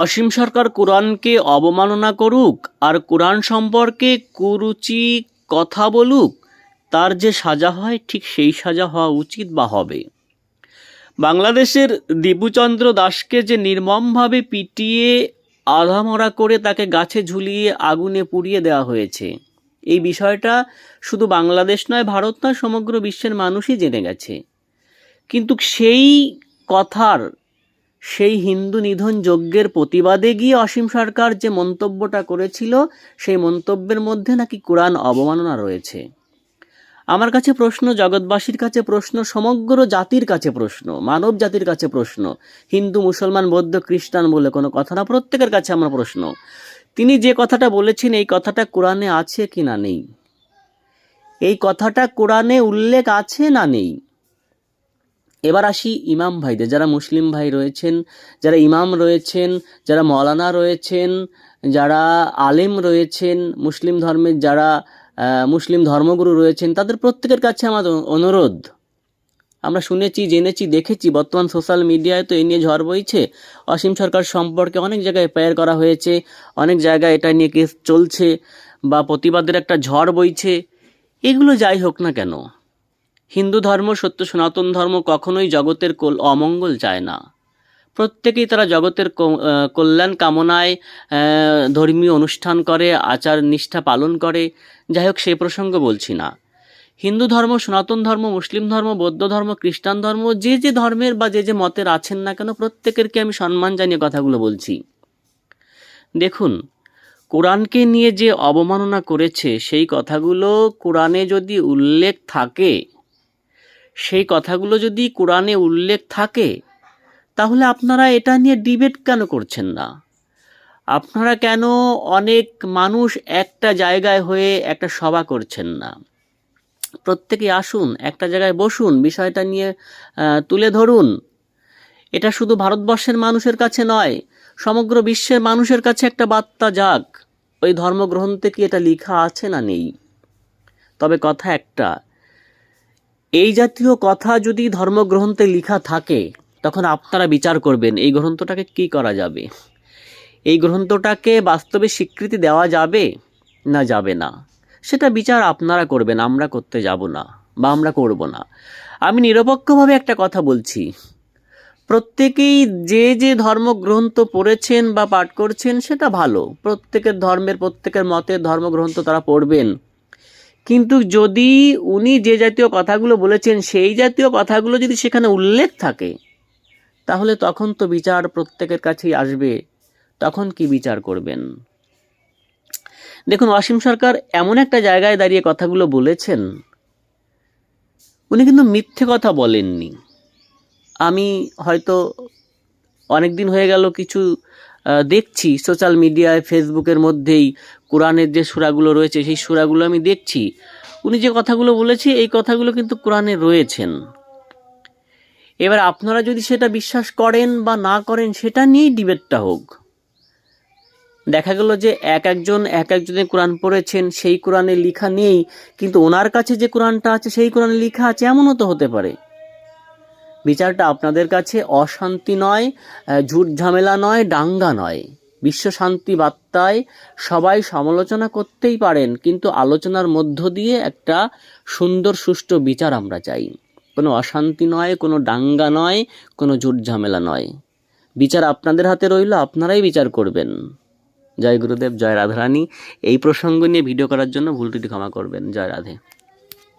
অসীম সরকার কোরআনকে অবমাননা করুক আর কোরআন সম্পর্কে কুরুচি কথা বলুক, তার যে সাজা হয় ঠিক সেই সাজা হওয়া উচিত বা হবে। বাংলাদেশের দীপুচন্দ্র দাসকে যে নির্মমভাবে পিটিয়ে আধামরা করে তাকে গাছে ঝুলিয়ে আগুনে পুড়িয়ে দেওয়া হয়েছে, এই বিষয়টা শুধু বাংলাদেশ নয়, ভারত নয়, সমগ্র বিশ্বের মানুষই জেনে গেছে। কিন্তু সেই কথার সেই হিন্দু নিধন যজ্ঞের প্রতিবাদে গিয়ে অসীম সরকার যে মন্তব্যটা করেছিল, সেই মন্তব্যের মধ্যে নাকি কোরআন অবমাননা রয়েছে। আমার কাছে প্রশ্ন, জগৎবাসীর কাছে প্রশ্ন, সমগ্র জাতির কাছে প্রশ্ন, মানব জাতির কাছে প্রশ্ন, হিন্দু, মুসলমান, বৌদ্ধ, খ্রিস্টান বলে কোনো কথা না, প্রত্যেকের কাছে আমার প্রশ্ন। তিনি যে কথাটা বলেছেন, এই কথাটা কোরআনে আছে কি না নেই? এই কথাটা কোরআনে উল্লেখ আছে না নেই? এবার আসি ইমাম ভাইদের, যারা মুসলিম ভাই রয়েছেন, যারা ইমাম রয়েছেন, যারা মৌলানা রয়েছেন, যারা আলেম রয়েছেন, মুসলিম ধর্মের যারা মুসলিম ধর্মগুরু রয়েছেন, তাদের প্রত্যেকের কাছে আমার অনুরোধ। আমরা শুনেছি, জেনেছি, দেখেছি, বর্তমান সোশ্যাল মিডিয়ায় তো এই নিয়ে ঝড় বইছে। অসীম সরকার সম্পর্কে অনেক জায়গায় এফআইআর করা হয়েছে, অনেক জায়গায় এটা নিয়ে কেস চলছে বা প্রতিবাদের একটা ঝড় বইছে। এগুলো যাই হোক না কেন হিন্দু ধর্ম, সত্য, সনাতন ধর্ম কখনোই জগতের কল- অমঙ্গল চায় না। প্রত্যেকেই তারা জগতের কল্যাণ কামনায় ধর্মীয় অনুষ্ঠান করে, আচার নিষ্ঠা পালন করে। যাই হোক সেই প্রসঙ্গ বলছি না। হিন্দু ধর্ম, সনাতন ধর্ম, মুসলিম ধর্ম, বৌদ্ধ ধর্ম, খ্রিস্টান ধর্ম, যে যে ধর্মের বা যে যে মতের আছেন না কেন, প্রত্যেকেরকে আমি সম্মান জানিয়ে কথাগুলো বলছি। দেখুন, কোরআনকে নিয়ে যে অবমাননা করেছে, সেই কথাগুলো কোরআনে যদি উল্লেখ থাকে সেই কথাগুলো যদি কোরআনে উল্লেখ থাকে, তাহলে আপনারা এটা নিয়ে ডিবেট কেন করছেন না? আপনারা কেন অনেক মানুষ একটা জায়গায় হয়ে একটা সভা করছেন না? প্রত্যেকে আসুন, একটা জায়গায় বসুন, বিষয়টা নিয়ে তুলে ধরুন। এটা শুধু ভারতবর্ষের মানুষের কাছে নয়, সমগ্র বিশ্বের মানুষের কাছে একটা বার্তা যাক, ওই ধর্মগ্রন্থে কি এটা লেখা আছে না নেই? তবে কথা একটা এই জাতীয় কথা যদি ধর্মগ্রন্থে লেখা থাকে, তখন আপনারা বিচার করবেন, এই গ্রন্থটাকে কি করা যাবে? এই গ্রন্থটাকে বাস্তবে স্বীকৃতি দেওয়া যাবে না যাবে না? সেটা বিচার আপনারা করবেন, আমরা করতে যাব না বা আমরা করব না। আমি নিরপেক্ষভাবে একটা কথা বলছি। প্রত্যেকেই যে যে ধর্মগ্রন্থ পড়েছেন বা পাঠ করছেন, সেটা ভালো। প্রত্যেকের ধর্মের, প্রত্যেকের মতের ধর্মগ্রন্থ তারা পড়বেন। কিন্তু যদি উনি যে জাতীয় কথাগুলো বলেছেন, সেই জাতীয় কথাগুলো যদি সেখানে উল্লেখ থাকে, তাহলে তখন তো বিচার প্রত্যেকের কাছেই আসবে। তখন কি বিচার করবেন? দেখুন, অসীম সরকার এমন একটা জায়গায় দাঁড়িয়ে কথাগুলো বলেছেন। উনি কিন্তু মিথ্যে কথা বলেননি। আমি হয়তো অনেক দিন হয়ে গেল কিছু দেখছি সোশ্যাল মিডিয়ায় ফেসবুকের মধ্যেই কোরআনের যে সুরাগুলো রয়েছে, সেই সুরাগুলো আমি দেখছি। উনি যে কথাগুলো বলেছে, এই কথাগুলো কিন্তু কোরআনে রয়েছেন। এবার আপনারা যদি সেটা বিশ্বাস করেন বা না করেন, সেটা নিয়েই ডিবেটটা হোক। দেখা গেল যে এক একজন, এক একজনের কোরআন পড়েছেন, সেই কোরআনে লেখা নেই, কিন্তু ওনার কাছে যে কোরআনটা আছে, সেই কোরআনে লেখা আছে, এমনও তো হতে পারে। বিচারটা আপনাদের কাছে অশান্তি নয় ঝুট ঝামেলা নয় ডাঙ্গা নয়। বিশ্ব শান্তি বার্তায় সবাই সমালোচনা করতেই পারেন, কিন্তু আলোচনার মধ্য দিয়ে একটা সুন্দর, সুষ্ঠু বিচার আমরা চাই। কোনো অশান্তি নয়, কোনো ডাঙ্গা নয়, কোনো ঝুট ঝামেলা নয়। বিচার আপনাদের হাতে রইল, আপনারাই বিচার করবেন। জয় গুরুদেব, জয় রাধারানী। এই প্রসঙ্গ নিয়ে ভিডিও করার জন্য ভুল ত্রুটি ক্ষমা করবেন। জয় রাধে।